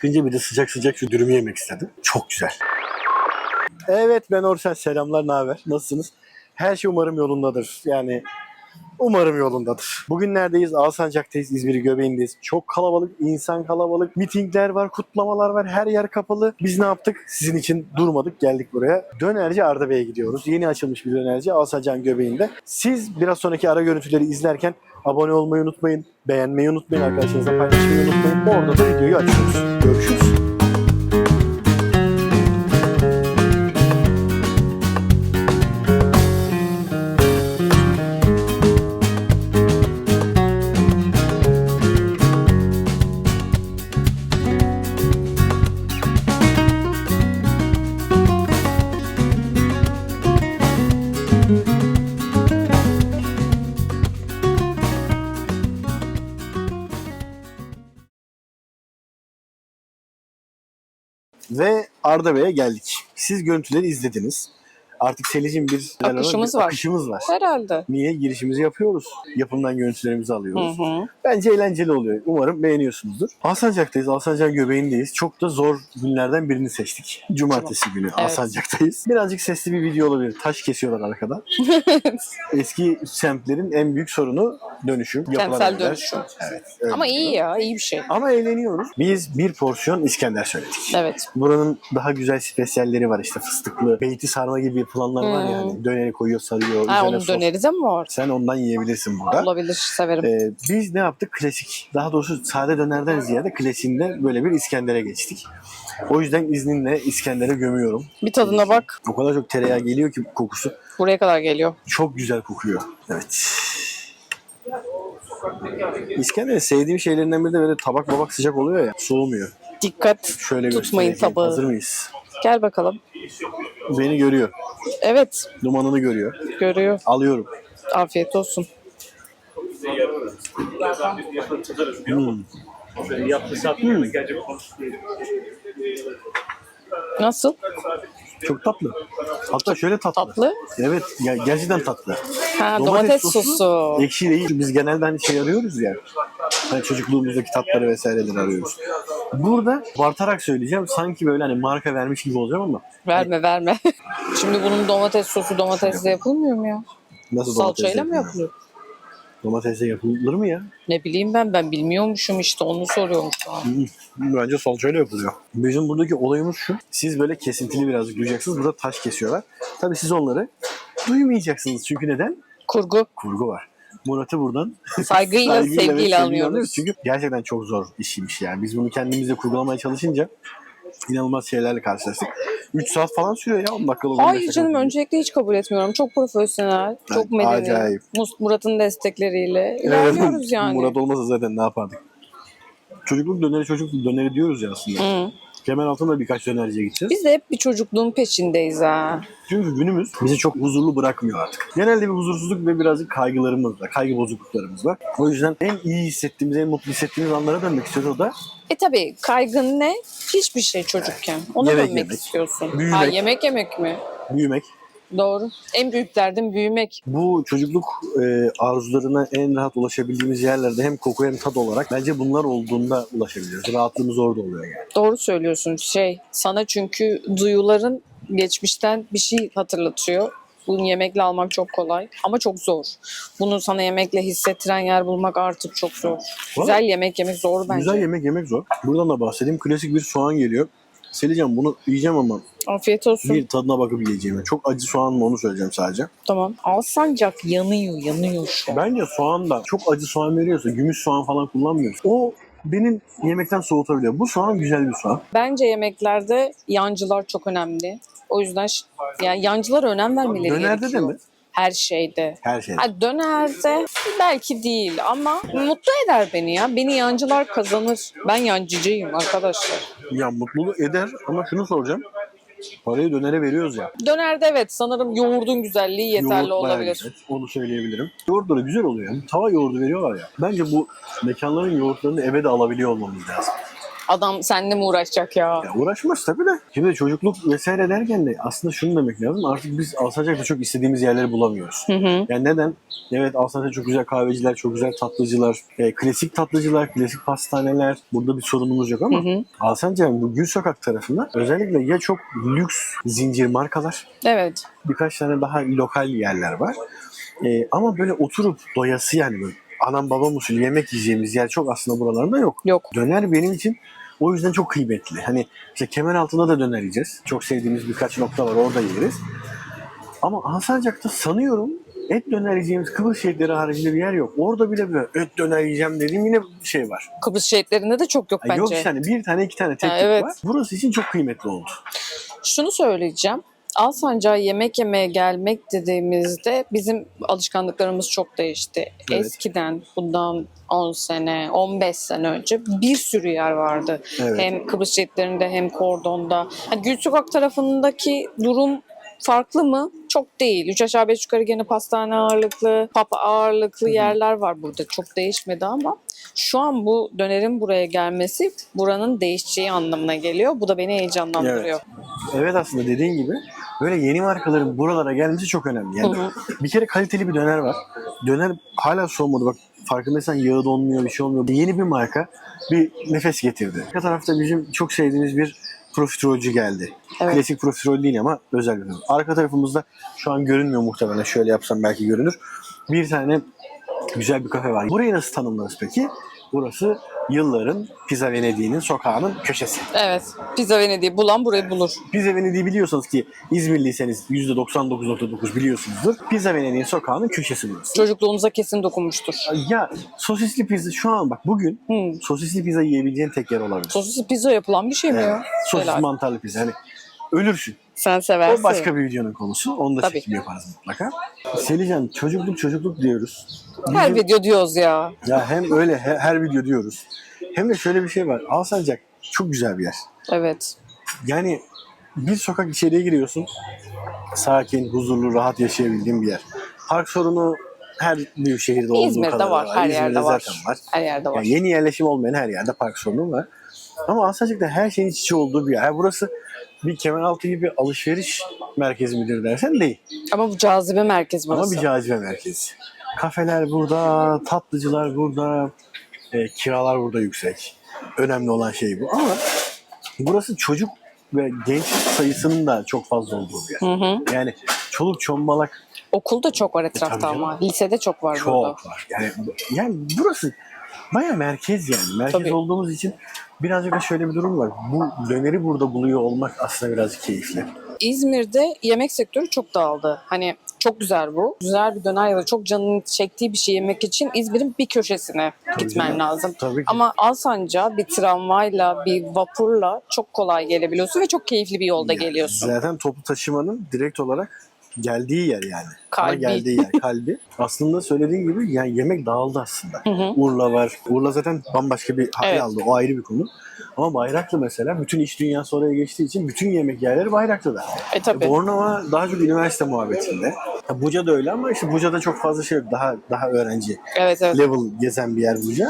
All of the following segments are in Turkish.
çıkınca bir de sıcak sıcak şu dürümü yemek istedim. Çok güzel. Evet ben Orçan. Selamlar, ne haber? Nasılsınız? Her şey umarım yolundadır. Yani umarım yolundadır. Bugün neredeyiz? Alsancak'tayız. İzmir göbeğindeyiz. Çok kalabalık, insan kalabalık. Mitingler var, kutlamalar var. Her yer kapalı. Biz ne yaptık? Sizin için durmadık. Geldik buraya. Dönerci Arda Bey'e gidiyoruz. Yeni açılmış bir dönerci Alsancak'ın göbeğinde. Siz biraz sonraki ara görüntüleri izlerken abone olmayı unutmayın. Beğenmeyi unutmayın. Arkadaşlarınızla paylaşmayı unutmayın. Orada da videoyu açıyoruz. Görüşürüz. Ve Arda Bey'e geldik. Siz görüntüleri izlediniz. Artık Selicim bir Akışımız bir var. akışımız var. Herhalde. Niye? Girişimizi yapıyoruz. Yapımdan görüntülerimizi Hı alıyoruz. hı. Bence eğlenceli oluyor. Umarım beğeniyorsunuzdur. Alsancak'tayız. Alsancak göbeğindeyiz. Çok da zor günlerden birini seçtik. Cumartesi günü Alsancak'tayız. Birazcık sesli bir video olabilir. Taş kesiyorlar arkada. Eski semtlerin en büyük sorunu dönüşüm. Kentsel dönüşüm. Evet. öyle. Ama iyi ya, iyi bir şey. Ama eğleniyoruz. Biz bir porsiyon İskender söyledik. Evet. Buranın daha güzel spesiyalleri var işte fıstıklı, beyti sarma gibi yapılanlar var Hmm. yani. Döneri koyuyor, sarıyor, Ha, üzerine onun sos. mi var? Sen ondan yiyebilirsin burada. Olabilir, severim. Ee, biz ne yaptık? Klasik. Daha doğrusu sade dönerden ziyade klasiğinde böyle bir İskender'e geçtik. O yüzden izninle İskender'e gömüyorum. Bir tadına bak. O kadar çok tereyağı geliyor ki kokusu. Buraya kadar geliyor. Çok güzel kokuyor. Evet. İskender'in sevdiğim şeylerinden biri de böyle tabak babak sıcak oluyor ya. Soğumuyor. Dikkat Şöyle tutmayın göstereyim. tabağı. Hazır mıyız? Gel bakalım. Beni görüyor. Evet, Dumanını görüyor. görüyor. Alıyorum. Afiyet olsun. Hmm. Nasıl? Çok tatlı. Hatta şöyle tatlı. Tatlı? Evet, ya gerçekten tatlı. Ha, domates, sosu. Ekşi değil. Biz genelde hani şey arıyoruz ya. Hani çocukluğumuzdaki tatları vesaireleri arıyoruz. Burada bartarak söyleyeceğim. Sanki böyle hani marka vermiş gibi olacağım ama Verme, verme. Şimdi bunun domates sosu domatesle yapılmıyor mu ya? nasıl Salçayla mı yapılıyor? Domatesle yapılır mı ya? Ne bileyim ben, ben bilmiyormuşum işte onu soruyorum şu an. Bence salçayla yapılıyor. Bizim buradaki olayımız şu. Siz böyle kesintili birazcık duyacaksınız. Burada taş kesiyorlar. Tabii siz onları duymayacaksınız. Çünkü neden? Kurgu. Kurgu var. Murat'ı buradan Saygıyla, Saygıyla sevgiyle alıyoruz. Çünkü gerçekten çok zor işiymiş yani. Biz bunu kendimizde kurgulamaya çalışınca inanılmaz şeylerle karşılaştık. 3 saat falan sürüyor ya 10 dakikalık. 15 Hayır canım dakikalık. öncelikle hiç kabul etmiyorum. Çok profesyonel, çok medeni. acayip. Murat'ın destekleriyle Evet, ilerliyoruz yani. Murat olmasa zaten ne yapardık? Çocukluk döneri çocukluk döneri diyoruz ya aslında. Hı. Kemal altında birkaç dönerciye gideceğiz. Biz de hep bir çocukluğun peşindeyiz ha. Çünkü günümüz bizi çok huzurlu bırakmıyor artık. Genelde bir huzursuzluk ve birazcık kaygılarımız var. Kaygı bozukluklarımız var. O yüzden en iyi hissettiğimiz, en mutlu hissettiğimiz anlara dönmek istiyoruz. O da E tabi kaygın ne? Hiçbir şey çocukken. Ona Yemek dönmek yemek, istiyorsun. büyümek. Ha, yemek yemek mi? büyümek. Doğru. En büyük derdim büyümek. Bu çocukluk e, arzularına en rahat ulaşabildiğimiz yerlerde hem koku hem tat olarak bence bunlar olduğunda ulaşabiliyoruz. Rahatlığımız orada oluyor yani. Doğru söylüyorsun. Şey sana çünkü duyuların geçmişten bir şey hatırlatıyor. Bunu yemekle almak çok kolay ama çok zor. Bunu sana yemekle hissettiren yer bulmak artık çok zor. Güzel yemek yemek zor bence. Güzel yemek yemek zor. Buradan da bahsedeyim. Klasik bir soğan geliyor. Seleceğim bunu yiyeceğim ama Afiyet olsun. bir tadına bakıp yiyeceğim. Çok acı soğan mı onu söyleyeceğim sadece. Tamam. Alsancak yanıyor, yanıyor şu an. Bence soğan da çok acı soğan veriyorsa gümüş soğan falan kullanmıyoruz. O benim yemekten soğutabiliyor. Bu soğan güzel bir soğan. Bence yemeklerde yancılar çok önemli. O yüzden ş- yani yancılara önem vermeleri Dönerde de gerekiyor. mi? Her şeyde. Her şey. Ha, dönerde belki değil ama mutlu eder beni ya. Beni yancılar kazanır. Ben yancıcıyım arkadaşlar. Ya mutluluk eder ama şunu soracağım. Parayı dönere veriyoruz ya. Dönerde evet sanırım yoğurdun güzelliği yeterli Yoğurt bayağı olabilir. güzel. Onu söyleyebilirim. Yoğurtları güzel oluyor. Tava yoğurdu veriyorlar ya. Bence bu mekanların yoğurtlarını eve de alabiliyor olmamız lazım. Adam seninle mi uğraşacak ya? Ya uğraşmaz tabii de. Şimdi çocukluk vesaire derken de aslında şunu demek lazım. Artık biz Alsancak'ta çok istediğimiz yerleri bulamıyoruz. Hı hı. Yani neden? Evet Alsancak'ta çok güzel kahveciler, çok güzel tatlıcılar, e, klasik tatlıcılar, klasik pastaneler. Burada bir sorunumuz yok ama Hı hı. Alsancak'ın bu Gül Sokak tarafında özellikle ya çok lüks zincir markalar, Evet. birkaç tane daha lokal yerler var. E, ama böyle oturup doyası yani böyle anam babam usulü yemek yiyeceğimiz yer çok aslında buralarda yok. Yok. Döner benim için o yüzden çok kıymetli. Hani işte kemer altında da döner yiyeceğiz. Çok sevdiğimiz birkaç nokta var orada yeriz. Ama Alsancak'ta sanıyorum et döner yiyeceğimiz Kıbrıs şehitleri haricinde bir yer yok. Orada bile böyle et döner yiyeceğim dediğim yine bir şey var. Kıbrıs şehitlerinde de çok yok bence. Yok işte hani bir tane iki tane tek Ha, evet. var. Burası için çok kıymetli oldu. Şunu söyleyeceğim. Alsancak'a yemek yemeye gelmek dediğimizde bizim alışkanlıklarımız çok değişti. Evet. Eskiden bundan 10 sene, 15 sene önce bir sürü yer vardı. Evet. Hem Kıbrıs şehitlerinde hem Kordon'da. Hani Gül Sokak tarafındaki durum farklı mı? Çok değil. Üç aşağı beş yukarı gene pastane ağırlıklı, papa ağırlıklı Hı hı. yerler var burada. Çok değişmedi ama şu an bu dönerin buraya gelmesi buranın değişeceği anlamına geliyor. Bu da beni heyecanlandırıyor. Evet aslında dediğin gibi böyle yeni markaların buralara gelmesi çok önemli. Yani Hı hı. bir kere kaliteli bir döner var. Döner hala soğumadı. Bak farkındaysan yağı donmuyor, bir şey olmuyor. Yeni bir marka bir nefes getirdi. Arka tarafta bizim çok sevdiğimiz bir profiterolcü geldi. Evet. Klasik profiterol değil ama özel bir. Arka tarafımızda şu an görünmüyor muhtemelen. Şöyle yapsam belki görünür. Bir tane güzel bir kafe var. Burayı nasıl tanımlarız peki? Burası yılların Pizza Venedik'in sokağının köşesi. Evet. Pizza Venedik'i bulan burayı bulur. Pizza Venedik'i biliyorsanız ki İzmirliyseniz %99.9 biliyorsunuzdur. Pizza Venedik'in sokağının köşesi burası. Çocukluğunuza kesin dokunmuştur. Ya sosisli pizza şu an bak bugün Hmm. sosisli pizza yiyebileceğin tek yer olabilir. Sosisli pizza yapılan bir şey mi ya? Sosis Helal. mantarlı pizza. Hani ölürsün. Sen seversin. O başka bir videonun konusu. Onu da Tabii. çekim yaparız mutlaka. Selican çocukluk çocukluk diyoruz. Her Bizim- video diyoruz ya. Ya hem öyle he- her video diyoruz. Hem de şöyle bir şey var. Alsancak çok güzel bir yer. Evet. Yani bir sokak içeriye giriyorsun. Sakin, huzurlu, rahat yaşayabildiğin bir yer. Park sorunu her büyük şehirde olduğu İzmir'de kadar var. Her İzmir'de yerde var. var. Her yerde var. Yani yeni yerleşim olmayan her yerde park sorunu var. Ama Alsancak'ta her şeyin iç içe olduğu bir yer. Burası bir Kemeraltı gibi alışveriş merkezi midir dersen değil. Ama bu cazibe merkezi burası. Ama bir cazibe merkezi. Kafeler burada, tatlıcılar burada, e, kiralar burada yüksek. Önemli olan şey bu. Ama burası çocuk ve genç sayısının da çok fazla olduğu bir yer. Hı hı. Yani çoluk çombalak Okul da çok var etrafta E, tabii canım. ama. Lisede çok var çok burada. var. Yani yani burası baya merkez yani. Merkez Tabii. olduğumuz için birazcık da şöyle bir durum var. Bu döneri burada buluyor olmak aslında birazcık keyifli. İzmir'de yemek sektörü çok dağıldı. Hani çok güzel bu. Güzel bir döner ya da çok canının çektiği bir şey yemek için İzmir'in bir köşesine gitmen canım. lazım. Tabii ki. Ama Alsancak'a bir tramvayla, bir vapurla çok kolay gelebiliyorsun ve çok keyifli bir yolda Yani geliyorsun. Zaten toplu taşımanın direkt olarak geldiği yer yani. Kalbi. geldiği yer kalbi. aslında söylediğin gibi yani yemek dağıldı aslında. Hı hı. Urla var. Urla zaten bambaşka bir hal Evet. aldı. O ayrı bir konu. Ama Bayraklı mesela bütün iş dünyası oraya geçtiği için bütün yemek yerleri Bayraklı'da. E tabii. Bornova daha çok üniversite muhabbetinde. Ya Buca da öyle ama işte Buca'da çok fazla şey yok. Daha daha öğrenci Evet evet. level gezen bir yer Buca.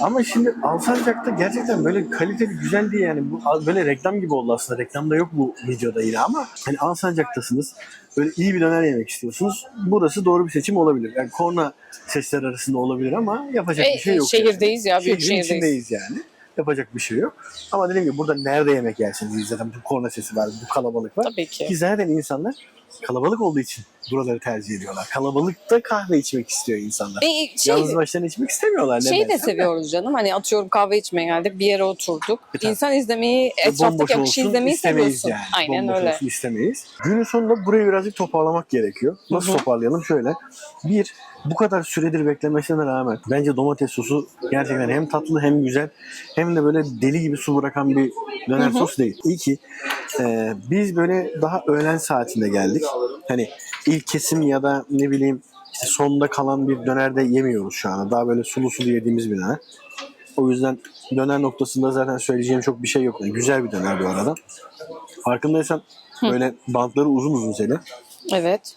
Ama şimdi Alsancak'ta gerçekten böyle kaliteli güzel diye yani bu böyle reklam gibi oldu aslında. Reklamda yok bu videoda yine ama hani Alsancak'tasınız. Böyle iyi bir döner yemek istiyorsunuz. Burası doğru bir seçim olabilir. Yani korna sesler arasında olabilir ama yapacak E, bir şey yok. şehirdeyiz ya, büyük Şehrin şehirdeyiz. içindeyiz yani. Yapacak bir şey yok. Ama dediğim gibi burada nerede yemek yersiniz zaten bu korna sesi var, bu kalabalık var. Tabii ki. Ki zaten insanlar kalabalık olduğu için buraları tercih ediyorlar. Kalabalıkta kahve içmek istiyor insanlar. E, şey, Yalnız başlarına içmek istemiyorlar. Şeyi de seviyoruz canım. Hani atıyorum kahve içmeye geldik, bir yere oturduk. E, tabii. İnsan izlemeyi, etraftaki akışı izlemeyi istemeyiz seviyorsun. Yani. Aynen Bomboş öyle. olsun istemeyiz. Günün sonunda burayı birazcık toparlamak gerekiyor. Nasıl Hı hı. toparlayalım? Şöyle. Bir, bu kadar süredir beklemesine rağmen bence domates sosu gerçekten hem tatlı hem güzel hem de böyle deli gibi su bırakan bir döner Hı hı. sos değil. İki, e, biz böyle daha öğlen saatinde geldik. Hani ilk kesim ya da ne bileyim işte sonda kalan bir dönerde yemiyoruz şu anda. Daha böyle sulu sulu yediğimiz bir döner. O yüzden döner noktasında zaten söyleyeceğim çok bir şey yok. Yani güzel bir döner bu arada. Farkındaysan böyle bantları uzun uzun seni. Evet.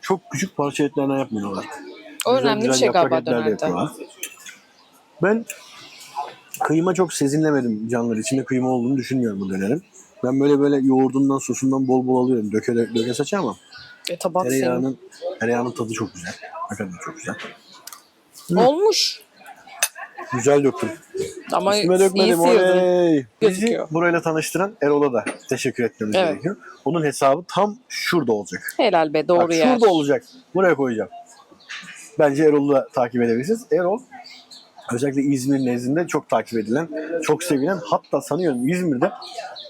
Çok küçük parça etlerine yapmıyorlar. O Güzel önemli bir güzel şey yaprak galiba dönerde. Ben Kıyma çok sezinlemedim canlar. İçinde kıyma olduğunu düşünmüyorum bu dönerin. Ben böyle böyle yoğurdundan, sosundan bol bol alıyorum. Döke, döke saça ama E, tabak senin. tereyağının, tereyağının tadı çok güzel. Hakikaten çok güzel. Olmuş. Güzel döktüm. Ama Üstüme dökmedim. Oley. Bizi burayla tanıştıran Erol'a da teşekkür etmemiz Evet. gerekiyor. Onun hesabı tam şurada olacak. Helal be doğru Bak, yer. şurada olacak. Buraya koyacağım. Bence Erol'u da takip edebilirsiniz. Erol özellikle İzmir nezdinde çok takip edilen, çok sevilen hatta sanıyorum İzmir'de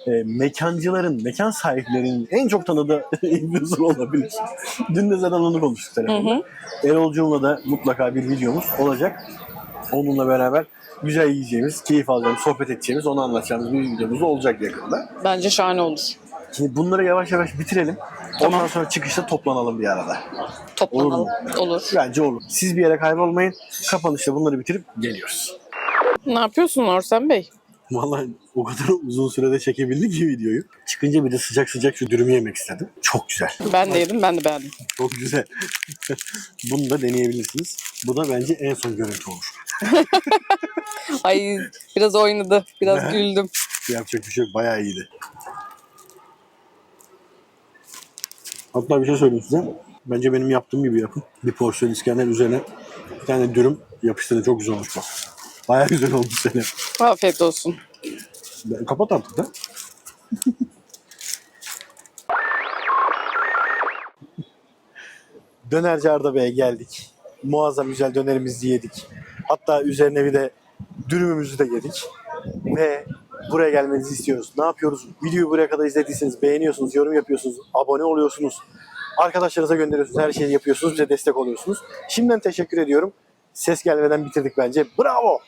e, mekancıların, mekan sahiplerinin en çok tanıdığı influencer olabilir. Dün de zaten onu konuştuk telefonda. Erol'cumla da mutlaka bir videomuz olacak. Onunla beraber güzel yiyeceğimiz, keyif alacağımız, sohbet edeceğimiz, onu anlatacağımız bir videomuz olacak yakında. Bence şahane olur. Şimdi bunları yavaş yavaş bitirelim. Ondan sonra çıkışta toplanalım bir arada. Toplanalım. Olur Olur. Bence olur. Siz bir yere kaybolmayın. Kapanışta bunları bitirip geliyoruz. Ne yapıyorsun Orsen Bey? Vallahi o kadar uzun sürede çekebildik ki videoyu. Çıkınca bir de sıcak sıcak şu dürümü yemek istedim. Çok güzel. Ben de yedim ben de beğendim. Çok güzel. Bunu da deneyebilirsiniz. Bu da bence en son görüntü olur. Ay biraz oynadı. Biraz güldüm. Yapacak bir şey yok. Bayağı iyiydi. Hatta bir şey söyleyeyim size. Bence benim yaptığım gibi yapın. Bir porsiyon İskender üzerine bir tane dürüm yapıştırın. Çok güzel olmuş bak. Bayağı güzel olmuş seni. Afiyet olsun. Ben- Kapat artık da. Dönerci Arda Bey'e geldik. Muazzam güzel dönerimizi yedik. Hatta üzerine bir de dürümümüzü de yedik. Ve buraya gelmenizi istiyoruz. Ne yapıyoruz? Videoyu buraya kadar izlediyseniz beğeniyorsunuz, yorum yapıyorsunuz, abone oluyorsunuz. Arkadaşlarınıza gönderiyorsunuz, her şeyi yapıyorsunuz, bize destek oluyorsunuz. Şimdiden teşekkür ediyorum. Ses gelmeden bitirdik bence. Bravo!